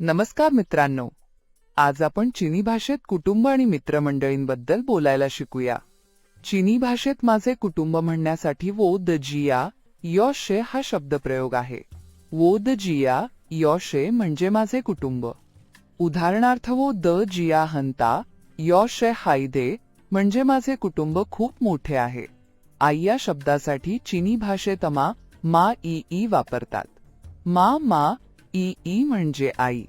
नमस्कार मित्रांनो. आज आपण चिनी भाषेत कुटुंब आणि मित्रमंडळींबद्दल बोलायला शिकूया. चिनी भाषेत माझे कुटुंब म्हणण्यासाठी वो द जिया योशे हा शब्दप्रयोग आहे. वो द जिया योशे म्हणजे माझे कुटुंब. उदाहरणार्थ वो द जिया हंता योशे हायदे म्हणजे माझे कुटुंब खूप मोठे आहे. आई या शब्दासाठी चिनी भाषेत मा मा ई ई वापरतात. मा मा ई ई म्हणजे आई.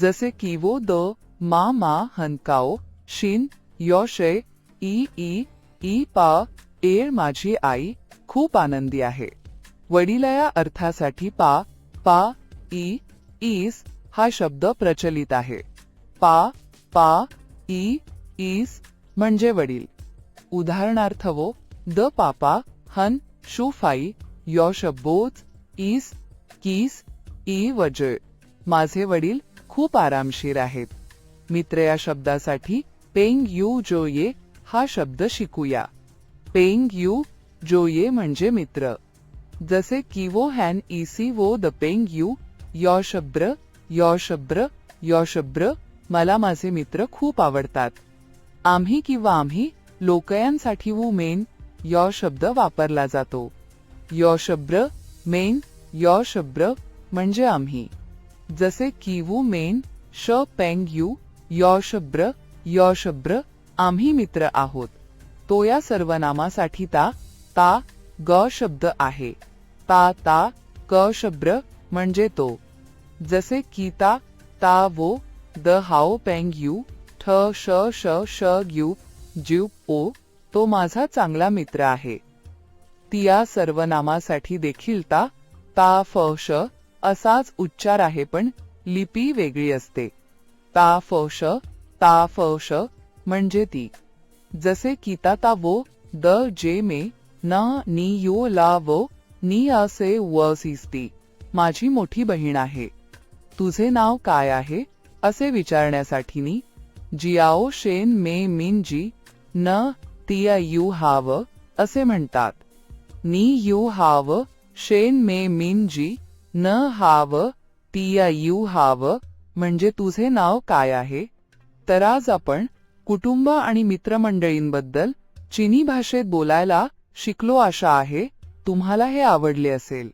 जसे की वो द मा मा हनकाओ शिन योशे ई ई ई पा ए माझी आई खूप आनंदी आहे. वडील या अर्थासाठी पा पा ई ईस हा शब्द प्रचलित आहे. पा पा ई ईस म्हणजे वडील. उदाहरणार्थ वो द पापा हन शुफाई योश बोज ईस कीस ई वजय माझे वडील खूप आरामशीर आहेत. मित्र या शब्दासाठी पेंग यू जोये हा शब्द शिकूया. पेंग यू जोये म्हणजे मित्र. जसे किवो वो हॅन इसी वो द पेंग यू यॉशब्र यॉशब्र यॉशब्र मला माझे मित्र खूप आवडतात. आम्ही किंवा आम्ही लोकयांसाठी वू मेन यॉ शब्द वापरला जातो. यॉशब्र मेन यॉशब्र म्हणजे आम्ही. जसे किवू मेन श पेंग यू यशब्र शब्र आम्ही मित्र आहोत. तो या सर्वनामासाठी ता ता ग शब्द आहे. ता ता क शब्र म्हणजे तो. जसे की ता ता वो द हाओ पेंग यू ठ श श श ग्यू ज्यू ओ तो माझा चांगला मित्र आहे. तिया सर्वनामासाठी देखील ता ता फ श असाच उच्चार आहे पण लिपी वेगळी असते. ता फ श ता फ श म्हणजे ती. जसे किता ता ता वो द जे मे न नी यो ला वो नी असे व सिस्ती माझी मोठी बहीण आहे. तुझे नाव काय आहे? असे विचारण्यासाठी नी. जियाओ शेन मे मिन जी न तिया यू हाव असे म्हणतात. नी यू हाव शेन मे मिन जी न हाव आय यू हाव म्हणजे तुझे नाव काय आहे? तर आज आपण कुटुंब आणि मित्रमंडळींबद्दल चिनी भाषेत बोलायला शिकलो आशा आहे तुम्हाला हे आवडले असेल.